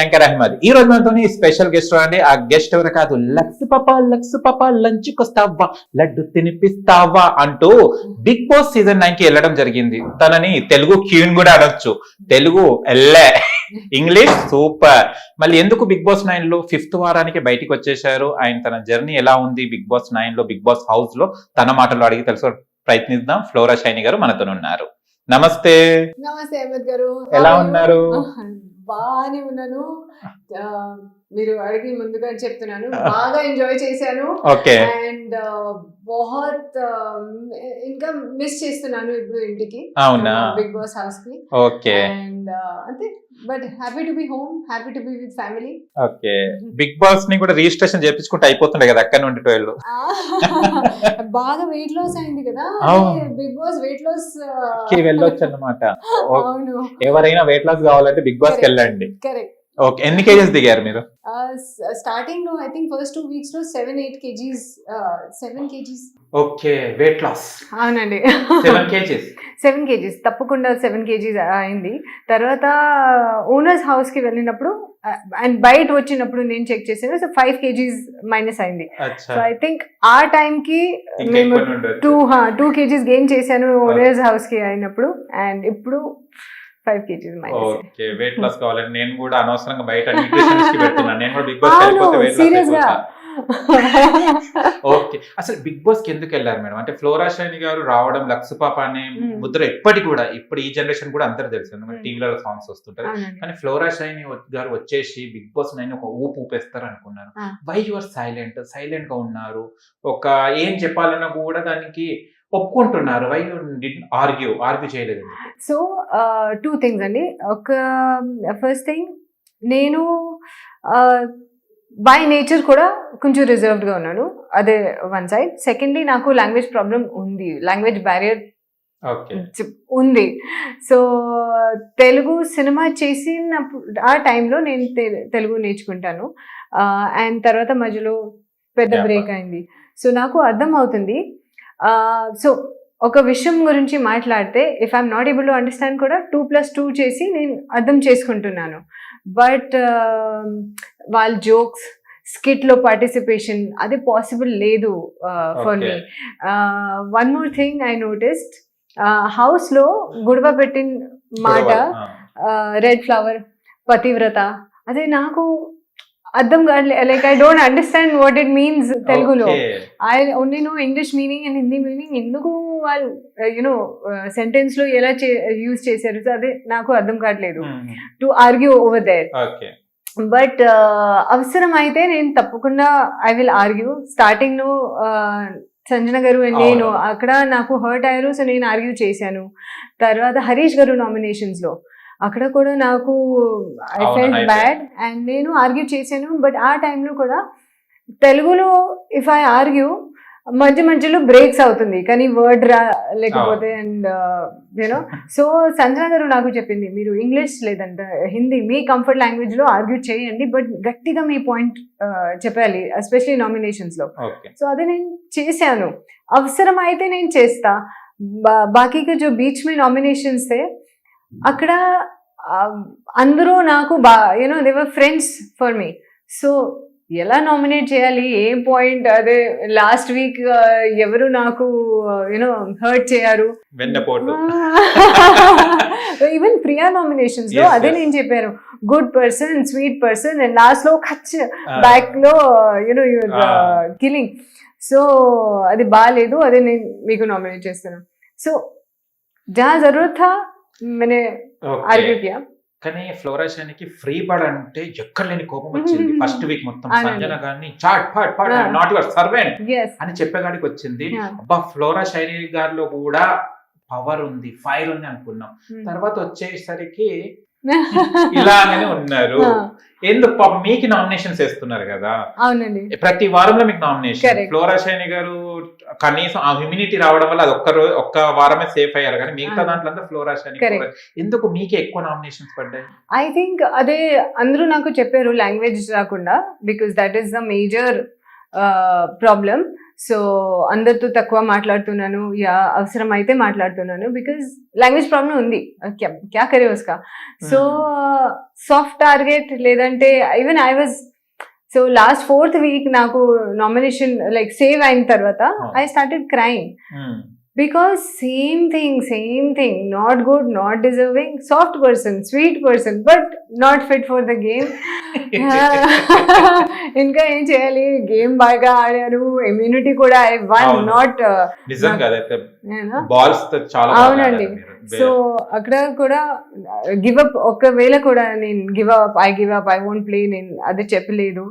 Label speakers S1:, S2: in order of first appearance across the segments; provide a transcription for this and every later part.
S1: Anchor Ahmed. ఈ రోజు మనతో స్పెషల్ గెస్ట్ అండి. ఆ గెస్ట్ ఎవరు కాదు? లక్స్ పాప లక్స్ పాప లంచ్ కొస్తావా లడ్డు తినిపిస్తావా? అంటూ బిగ్ బాస్ సీజన్ నైన్కి వెళ్ళడం జరిగింది. తనని తెలుగు క్యూన్ కూడా అనొచ్చు తెలుగు ఎల్లే. English super. మళ్ళీ ఎందుకు బిగ్ బాస్ నైన్లో ఫిఫ్త్ వారానికి బయటికి వచ్చేసారు ఆయన తన జర్నీ ఎలా ఉంది? బిగ్ బాస్ నైన్లో బిగ్ బాస్ హౌస్లో? తన మాటలు అడిగి తెలుసు ప్రయత్నిద్దాం. ఫ్లోరా షైని గారు మనతో ఉన్నారు నమస్తే
S2: నమస్తే గారు.
S1: ఎలా ఉన్నారు?
S2: బాగానే ఉన్నాను. మీరు అడిగి ముందుగా చెప్తున్నాను. బాగా ఎంజాయ్ చేశాను. అండ్ బహుత్ ఇంకా మిస్ చేస్తున్నాను ఇప్పుడు ఇంటికి. బిగ్ బాస్ హౌస్కి.
S1: ఓకే.
S2: అండ్ అంతే. But happy to be home happy to be with family
S1: okay. Big బాస్ని కూడా రిజిస్ట్రేషన్ చేపించుకుంటే అయిపోతుండే కదా అక్కడ నుండి ట్వెల్వ్.
S2: బాగా వెయిట్ లాస్ అయింది కదా. బిగ్ బాస్ వెయిట్
S1: లాస్కి వెళ్ళొచ్చు అన్నమాట. ఎవరైనా వెయిట్ లాస్ కావాలంటే బిగ్ బాస్కి వెళ్ళండి.
S2: కరెక్ట్
S1: ఓకే ఎన్ని కేజెస్ దిగారు మీరు?
S2: స్టార్టింగ్లో I think first two వీక్స్లో seven eight kgs seven kgs.
S1: Okay weight loss
S2: అవునండి.
S1: Seven kgs.
S2: Seven kgs. తప్పకుండా సెవెన్ కేజీస్ అయింది. తర్వాత ఓనర్స్ హౌస్కి వెళ్ళినప్పుడు అండ్ బయట వచ్చినప్పుడు నేను చెక్ చేసాను సో ఫైవ్ కేజీస్ మైనస్ అయింది. సో ఐ థింక్ ఆ టైం కి మేము. టూ టూ కేజీస్ గెయిన్ చేశాను ఓనర్స్ హౌస్కి అయినప్పుడు. అండ్ ఇప్పుడు five kgs
S1: okay weight loss కావాలంటే నేను కూడా అనవసరంగా బయట న్యూట్రిషనిస్ట్కి పెడుతున్నాను నేను కూడా బిగ్ బాస్ వెళ్ళిపోతే వెయిట్. లాస్ ఓకే అసలు బిగ్ బాస్కి ఎందుకు వెళ్ళారు మేడం అంటే ఫ్లోరా షైని గారు రావడం లక్స్ పాప అనే
S2: మ్మ్.
S1: ముద్ర ఎప్పటికి కూడా ఇప్పుడు ఈ జనరేషన్ కూడా అందరు తెలుసు ఎందుకంటే
S2: మ్మ్.
S1: టీవీలో సాంగ్స్ వస్తుంటారు. కానీ ఫ్లోరా షైని గారు వచ్చేసి బిగ్ బాస్ నైన్ ఒక ఊపు ఊపేస్తారు అనుకున్నాను
S2: ఆ.
S1: వై యువర్ సైలెంట్ సైలెంట్గా ఉన్నారు ఒక ఏం చెప్పాలన్నా కూడా దానికి ఒప్పుకుంటున్నారు. వై ఆర్గ్యూ ఆర్గ్యూ చేయలేదు?
S2: సో టూ థింగ్స్ అండి. ఒక ఫస్ట్ థింగ్ నేను బై నేచర్ కూడా కొంచెం రిజర్వ్డ్గా ఉన్నాను. అదే వన్ సైడ్ సెకండ్లీ నాకు లాంగ్వేజ్ ప్రాబ్లం ఉంది. లాంగ్వేజ్ బ్యారియర్ ఉంది. సో తెలుగు సినిమా చేసినప్పుడు ఆ టైంలో నేను తెలుగు నేర్చుకుంటాను. అండ్ తర్వాత మధ్యలో పెద్ద. బ్రేక్ అయింది. సో నాకు అర్థం అవుతుంది. సో ఒక విషయం గురించి మాట్లాడితే if I'm not able to understand కూడా టూ ప్లస్ టూ చేసి నేను అర్థం చేసుకుంటున్నాను. బట్ వాళ్ళ జోక్స్ స్కిట్లో పార్టిసిపేషన్ అది పాసిబుల్ లేదు for me. One more thing I noticed హౌస్లో గుడవ పెట్టిన మాట రెడ్ ఫ్లవర్ పతివ్రత అదే నాకు అర్థం కావట్లేదు like I don't understand what it means తెలుగులో I only know English meaning and Hindi meaning ఎందుకు వాళ్ళు యునో సెంటెన్స్లో ఎలా యూజ్ చేశారు? సో అదే నాకు అర్థం కావట్లేదు. To argue over there but అవసరం అయితే నేను తప్పకుండా ఐ విల్ ఆర్గ్యూ స్టార్టింగ్లో సంజన గారు నేను. అక్కడ నాకు హర్ట్ అయ్యారు. సో నేను ఆర్గ్యూ చేశాను. తర్వాత హరీష్ గారు నామినేషన్స్లో. అక్కడ కూడా నాకు ఐ ఫెల్ట్
S1: అయితే.
S2: బ్యాడ్ అండ్ నేను ఆర్గ్యూ చేశాను బట్ ఆ టైంలో కూడా తెలుగులో ఇఫ్ ఐ ఆర్గ్యూ మధ్య మధ్యలో బ్రేక్స్ అవుతుంది. కానీ వర్డ్ రా లేకపోతే అండ్ యూనో సో సంజన గారు నాకు చెప్పింది మీరు ఇంగ్లీష్ లేదంట హిందీ మీ కంఫర్ట్ లాంగ్వేజ్లో ఆర్గ్యూ చేయండి బట్ గట్టిగా మీ పాయింట్ చెప్పాలి ఎస్పెషలీ నామినేషన్స్లో.
S1: ఓకే
S2: సో అది నేను చేశాను. అవసరం అయితే నేను చేస్తా. బా- బాకీగా జో బీచ్ మీ నామినేషన్స్ తే అక్కడ అందరూ నాకు బా you know they were friends for me so ఎలా నామినేట్ చేయాలి? ఏం పాయింట్ అదే లాస్ట్ వీక్ ఎవరు నాకు యూనో హర్ట్ చేయారు? ఈవెన్ ప్రియా
S1: నామినేషన్స్లో
S2: అదే. నేను చెప్పాను. Good person sweet person and లాస్ట్లో ఖచ్
S1: Ah.
S2: బ్యాక్లో you know your. Killing so అది బాగాలేదు అదే నేను మీకు నామినేట్ చేస్తాను. సో జహా జరూరత్ థా मैंने
S1: ఓకే.
S2: కియా
S1: కానీ ఫ్రీ బర్డ్ అంటే ఎక్కడ లేని కోపం వచ్చింది. ఫస్ట్ వీక్ మొత్తం. సంజన గారిని చాట్ పాట్ పాట్. నాట్ యువర్ సర్వెంట్ అని చెప్పేగాడికి వచ్చింది. అబ్బా ఫ్లోరా షైని గారిలో కూడా పవర్ ఉంది ఫైర్ ఉంది అనుకున్నాం. తర్వాత వచ్చేసరికి ఇలాగనే ఉన్నారు. ఎందుకు పాపం మీకు నామినేషన్స్ వేస్తున్నారు కదా
S2: అవునండి
S1: ప్రతి వారంలో మీకు నామినేషన్. ఫ్లోరా షైని గారు కనీసం ఆ హ్యూమినిటీ రావడం వల్ల అది ఒక్క రోజు ఒక్క వారమే సేఫ్ అయ్యారు కానీ మిగతా. దాంట్లో అంతా ఫ్లోరా. ఫ్లోరా- ఎందుకు మీకే ఎక్కువ నామినేషన్స్ పడ్డాయి
S2: ఐ థింక్ అదే అందరూ నాకు చెప్పారు లాంగ్వేజ్ రాకుండా because that is the major problem so అందరితో తక్కువ మాట్లాడుతున్నాను. యా అవసరం అయితే మాట్లాడుతున్నాను. బికాజ్ లాంగ్వేజ్ ప్రాబ్లం ఉంది. క్యా కరే ఉస్కా? సో సాఫ్ట్ టార్గెట్ లేదంటే even I was so last fourth week నాకు నామినేషన్ లైక్ సేవ్ అయిన తర్వాత. I started crime. Because same thing same thing not good not deserving soft person sweet person but not fit for the game ఇంకా ఏం చేయాలి? Game బాగా ఆడారు. Immunity కూడా I won. Not అవునండి. సో అక్కడ కూడా గివ్ అప్ ఒకవేళ కూడా నేను give up I give up I won't play నేను అది చెప్పలేదు.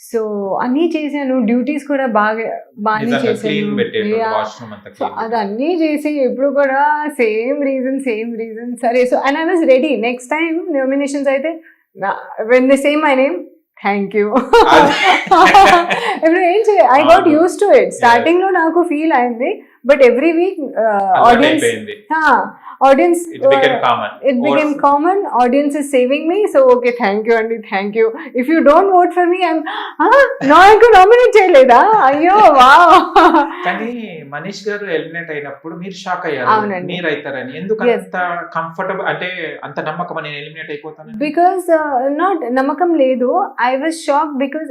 S2: సో అన్నీ చేశాను డ్యూటీస్ కూడా బాగా బాగానే చేశాను. సో. అది అన్నీ చేసి ఎప్పుడు కూడా సేమ్ రీజన్ సేమ్ రీజన్ సరే so and I was ready next time nominations అయితే when the same my name thank you ఇప్పుడు ఏం చేయ I got. Use to it స్టార్టింగ్లో నాకు ఫీల్ అయింది. But every week audience audience
S1: it became common
S2: it became common. audience is saving me. So okay thank you అండి thank you. If you don't vote for me i'm ah నాకు nominate చేయలేదా? అయ్యో వా
S1: కానీ మనీష్ గారు eliminate అయినప్పుడు మీరు shock అయ్యారు. మీరు అవుతారని. ఎందుకు. అంత కంఫర్టబుల్ అంటే అంత నమ్మకం నేను ఎలిమినేట్ అయిపోతాను
S2: బికాస్ నాట్ నమ్మకం లేదు. I was shock because